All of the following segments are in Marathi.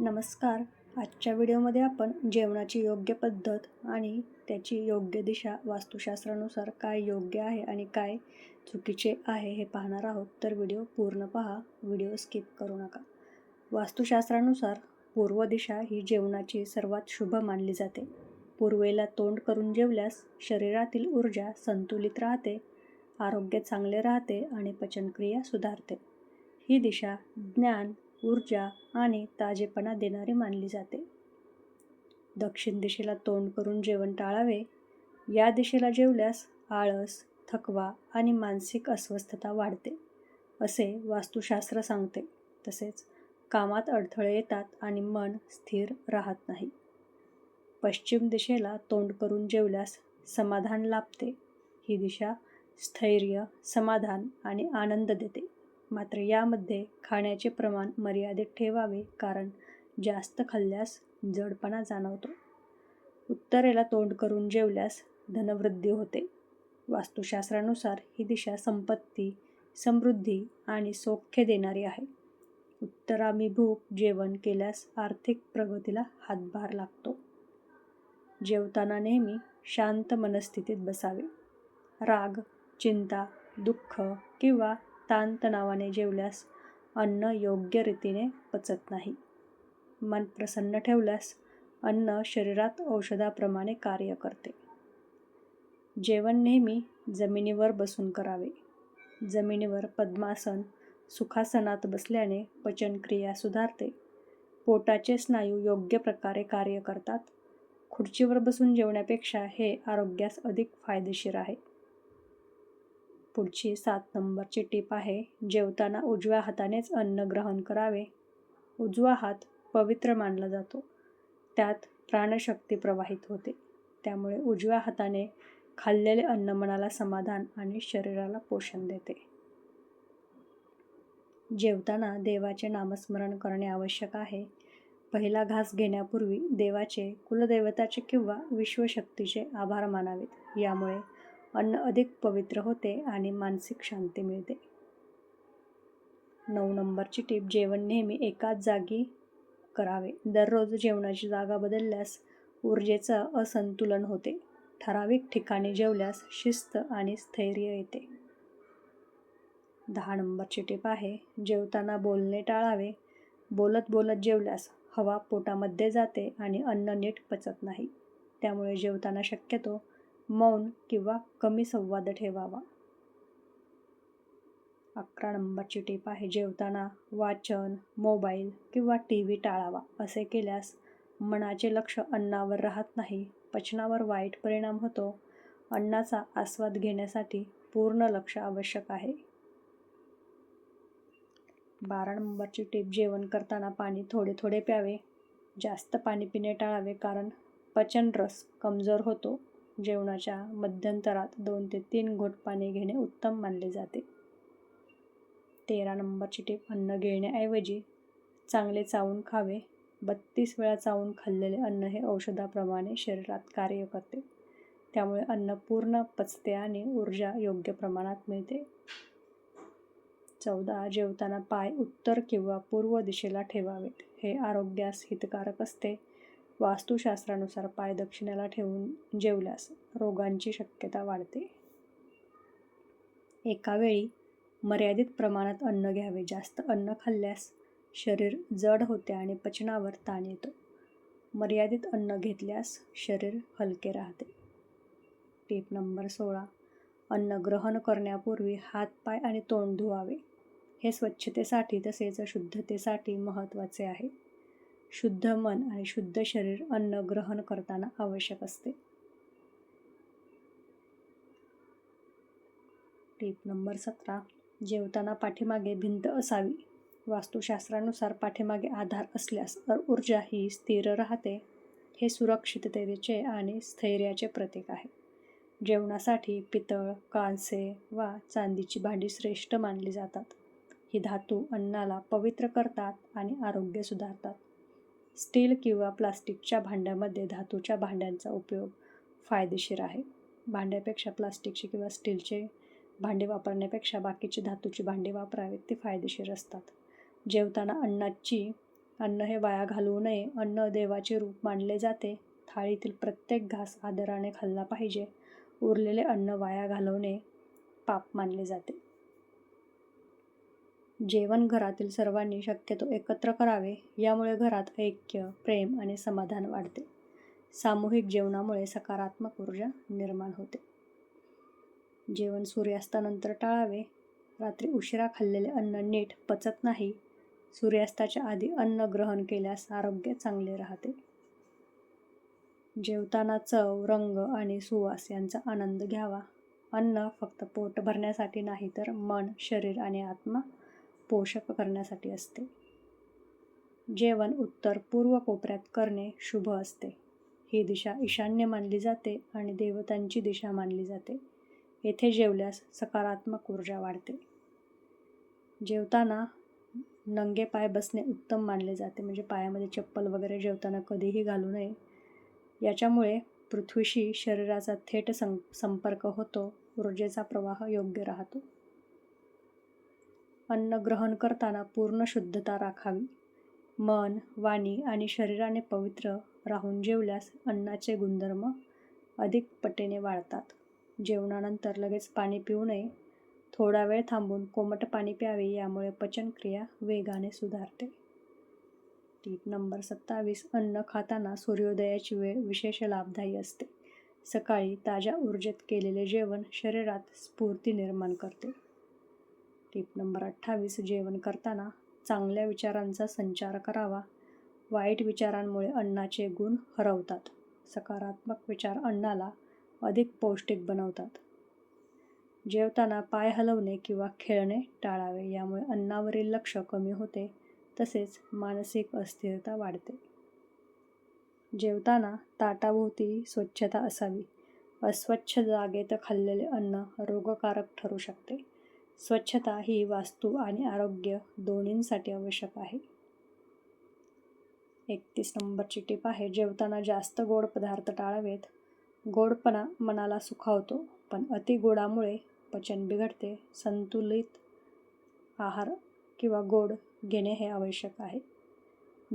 नमस्कार. आजच्या व्हिडिओमध्ये आपण जेवणाची योग्य पद्धत आणि त्याची योग्य दिशा वास्तुशास्त्रानुसार काय योग्य आहे आणि काय चुकीचे आहे हे पाहणार आहोत. तर व्हिडिओ पूर्ण पहा. व्हिडिओ स्किप करू नका. वास्तुशास्त्रानुसार पूर्व दिशा ही जेवणाची सर्वात शुभ मानली जाते. पूर्वेला तोंड करून जेवल्यास शरीरातील ऊर्जा संतुलित राहते आरोग्य चांगले राहते आणि पचनक्रिया सुधारते. ही दिशा ज्ञान ऊर्जा आणि ताजेपणा देणारी मानली जाते. दक्षिण दिशेला तोंड करून जेवण टाळावे या दिशेला जेवल्यास आळस थकवा आणि मानसिक अस्वस्थता वाढते असे वास्तुशास्त्र सांगते. तसेच कामात अडथळे येतात आणि मन स्थिर राहत नाही. पश्चिम दिशेला तोंड करून जेवल्यास समाधान लाभते. ही दिशा स्थैर्य समाधान आणि आनंद देते. मात्र यामध्ये खाण्याचे प्रमाण मर्यादित ठेवावे कारण जास्त खाल्ल्यास जडपणा जाणवतो. उत्तरेला तोंड करून जेवल्यास धनवृद्धी होते. वास्तुशास्त्रानुसार ही दिशा संपत्ती समृद्धी आणि सौख्य देणारी आहे. उत्तराभिमुख जेवण केल्यास आर्थिक प्रगतीला हातभार लागतो. जेवताना नेहमी शांत मनस्थितीत बसावे. राग चिंता दुःख किंवा ताणतणावाने जेवल्यास अन्न योग्य रीतीने पचत नाही. मन प्रसन्न ठेवल्यास अन्न शरीरात औषधाप्रमाणे कार्य करते. जेवण नेहमी जमिनीवर बसून करावे. जमिनीवर पद्मासन सुखासनात बसल्याने पचनक्रिया सुधारते. पोटाचे स्नायू योग्य प्रकारे कार्य करतात. खुर्चीवर बसून जेवण्यापेक्षा हे आरोग्यास अधिक फायदेशीर आहे. पुढची सात नंबरची टीप आहे जेवताना उजव्या हातानेच अन्न ग्रहण करावे. उजवा हात पवित्र मानला जातो. त्यात प्राणशक्ती प्रवाहित होते. त्यामुळे उजव्या हाताने खाल्लेले अन्न मनाला समाधान आणि शरीराला पोषण देते. जेवताना देवाचे नामस्मरण करणे आवश्यक आहे. पहिला घास घेण्यापूर्वी देवाचे कुलदेवताचे किंवा विश्वशक्तीचे आभार मानावेत. यामुळे अन्न अधिक पवित्र होते आणि मानसिक शांती मिळते. नऊ नंबरची टीप जेवण नेहमी एकाच जागी करावे. दररोज जेवणाची जागा बदलल्यास ऊर्जेचं असंतुलन होते. ठराविक ठिकाणी जेवल्यास शिस्त आणि स्थैर्य येते. दहा नंबरची टीप आहे जेवताना बोलणे टाळावे. बोलत बोलत जेवल्यास हवा पोटामध्ये जाते आणि अन्न नीट पचत नाही. त्यामुळे जेवताना शक्यतो मौन किंवा कमी संवाद ठेवावा. अकरा नंबरची टीप आहे जेवताना वाचन मोबाईल किंवा टी व्ही टाळावा. असे केल्यास मनाचे लक्ष अन्नावर राहत नाही पचनावर वाईट परिणाम होतो. अन्नाचा आस्वाद घेण्यासाठी पूर्ण लक्ष आवश्यक आहे. बारा नंबरची टीप जेवण करताना पाणी थोडे थोडे प्यावे. जास्त पाणी पिणे टाळावे कारण पचनरस कमजोर होतो. जेवणाच्या मध्यंतरात दोन ते तीन घोट पाणी घेणे उत्तम मानले जाते. तेरा नंबरची टीप अन्न घेण्याऐवजी चांगले चावून खावे. बत्तीस वेळा चावून खाल्लेले अन्न हे औषधाप्रमाणे शरीरात कार्य करते. त्यामुळे अन्न पूर्ण पचते आणि ऊर्जा योग्य प्रमाणात मिळते. चौदा जेवताना पाय उत्तर किंवा पूर्व दिशेला ठेवावेत. हे आरोग्यास हितकारक असते. वास्तुशास्त्रानुसार पाय दक्षिणेला ठेवून जेवल्यास रोगांची शक्यता वाढते. एका वेळी मर्यादित प्रमाणात अन्न घ्यावे. जास्त अन्न खाल्ल्यास शरीर जड होते आणि पचनावर ताण येतो. मर्यादित अन्न घेतल्यास शरीर हलके राहते. टीप नंबर सोळा. अन्न ग्रहण करण्यापूर्वी हात पाय आणि तोंड धुवावे. हे स्वच्छतेसाठी तसेच शुद्धतेसाठी महत्त्वाचे आहे. शुद्ध मन आणि शुद्ध शरीर अन्न ग्रहण करताना आवश्यक असते. टीप नंबर सतरा. जेवताना पाठीमागे भिंत असावी. वास्तुशास्त्रानुसार पाठीमागे आधार असल्यास ऊर्जा ही स्थिर राहते. हे सुरक्षिततेचे आणि स्थैर्याचे प्रतीक आहे. जेवणासाठी पितळ कांसे वा चांदीची भांडी श्रेष्ठ मानली जातात. ही धातू अन्नाला पवित्र करतात आणि आरोग्य सुधारतात. स्टील किंवा प्लास्टिकच्या भांड्यामध्ये धातूच्या भांड्यांचा उपयोग फायदेशीर आहे. भांड्यापेक्षा प्लास्टिकचे किंवा स्टीलचे भांडे वापरण्यापेक्षा बाकीची धातूची भांडी वापरावीत ती फायदेशीर असतात. जेवताना अन्नाची अन्न हे वाया घालवू नये अन्न देवाचे रूप मानले जाते. थाळीतील प्रत्येक घास आदराने खाल्ला पाहिजे. उरलेले अन्न वाया घालवणे पाप मानले जाते. जेवण घरातील सर्वांनी शक्यतो एकत्र करावे यामुळे घरात ऐक्य प्रेम आणि समाधान वाढते. सामूहिक जेवणामुळे सकारात्मक ऊर्जा निर्माण होते. जेवण सूर्यास्तानंतर टाळावे. रात्री उशिरा खाल्लेले अन्न नीट पचत नाही. सूर्यास्ताच्या आधी अन्न ग्रहण केल्यास आरोग्य चांगले राहते. जेवताना चव रंग आणि सुवास यांचा आनंद घ्यावा. अन्न फक्त पोट भरण्यासाठी नाही तर मन शरीर आणि आत्मा पोषक करण्यासाठी असते. जेवण उत्तर पूर्व कोपऱ्यात करणे शुभ असते. ही दिशा ईशान्य मानली जाते आणि देवतांची दिशा मानली जाते. येथे जेवल्यास सकारात्मक ऊर्जा वाढते. जेवताना नंगे पाय बसणे उत्तम मानले जाते. म्हणजे पायामध्ये चप्पल वगैरे जेवताना कधीही घालू नये. याच्यामुळे पृथ्वीशी शरीराचा थेट सं संपर्क होतो. ऊर्जेचा प्रवाह योग्य राहतो. अन्न ग्रहण करताना पूर्ण शुद्धता राखावी. मन वाणी आणि शरीराने पवित्र राहून जेवल्यास अन्नाचे गुणधर्म अधिक पटीने वाढतात. जेवणानंतर लगेच पाणी पिऊ नये. थोडा वेळ थांबून कोमट पाणी प्यावे यामुळे पचनक्रिया वेगाने सुधारते. टीप नंबर सत्तावीस. अन्न खाताना सूर्योदयाची वेळ विशेष लाभदायी असते. सकाळी ताज्या ऊर्जेत केलेले जेवण शरीरात स्फूर्ती निर्माण करते. टिप नंबर अठ्ठावीस जेवण करताना चांगल्या विचारांचा संचार करावा. वाईट विचारांमुळे अन्नाचे गुण हरवतात. सकारात्मक विचार अन्नाला अधिक पौष्टिक बनवतात. जेवताना पाय हलवणे किंवा खेळणे टाळावे यामुळे अन्नावरील लक्ष कमी होते तसेच मानसिक अस्थिरता वाढते. जेवताना ताटाभोवती स्वच्छता असावी. अस्वच्छ जागेत खाल्लेले अन्न रोगकारक ठरू शकते. स्वच्छता ही वास्तू आणि आरोग्य दोन्हींसाठी आवश्यक आहे. एकतीस नंबरची टीप आहे जेवताना जास्त गोड पदार्थ टाळावेत. गोडपणा मनाला सुखावतो पण अतिगोडामुळे पचन बिघडते. संतुलित आहार किंवा गोड घेणे हे आवश्यक आहे.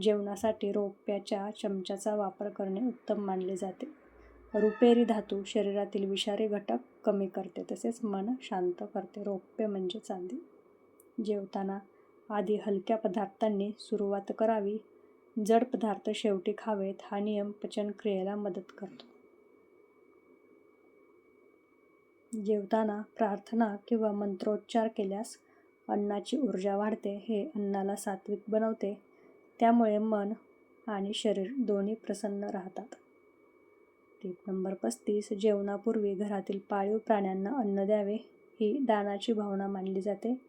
जेवणासाठी रोप्याच्या चमच्याचा वापर करणे उत्तम मानले जाते. रुपेरी धातू शरीरातील विषारी घटक कमी करते तसेच मन शांत करते. रौप्य म्हणजे चांदी. जेवताना आधी हलक्या पदार्थांनी सुरुवात करावी. जड पदार्थ शेवटी खावेत हा नियम पचनक्रियेला मदत करतो. जेवताना प्रार्थना किंवा मंत्रोच्चार केल्यास अन्नाची ऊर्जा वाढते हे अन्नाला सात्विक बनवते. त्यामुळे मन आणि शरीर दोन्ही प्रसन्न राहतात. टीप नंबर पस्तीस जेवणापूर्वी घरातील पाळीव प्राण्यांना अन्न द्यावे ही दानाची भावना मानली जाते.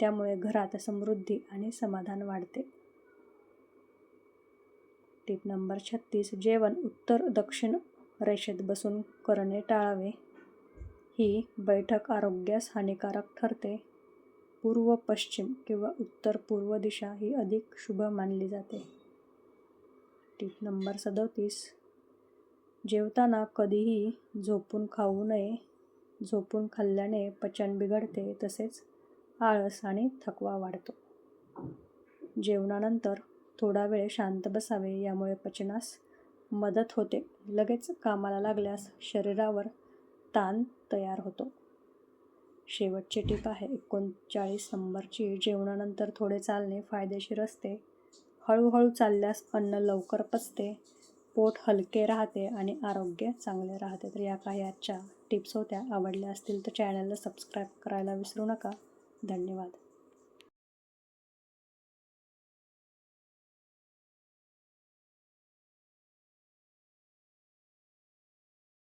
त्यामुळे घरात समृद्धी आणि समाधान वाढते. टीप नंबर छत्तीस जेवण उत्तर दक्षिण रेषेत बसून करणे टाळावे. ही बैठक आरोग्यास हानिकारक ठरते. पूर्व पश्चिम किंवा उत्तर पूर्व दिशा ही अधिक शुभ मानली जाते. टीप नंबर सदोतीस जेवताना कधीही झोपून खाऊ नये. झोपून खाल्ल्याने पचन बिघडते तसेच आळस आणि थकवा वाढतो. जेवणानंतर थोडा वेळ शांत बसावे यामुळे पचनास मदत होते. लगेच कामाला लागल्यास शरीरावर ताण तयार होतो. शेवटची टीप आहे एकोणचाळीस नंबरची. जेवणानंतर थोडे चालणे फायदेशीर असते. हळूहळू चालल्यास अन्न लवकर पचते. पोट हलके राहते आणि आरोग्य चांगले राहते. तर या काही आजच्या टिप्स होत्या. आवडल्या असतील तर चॅनलला सबस्क्राईब करायला विसरू नका. धन्यवाद.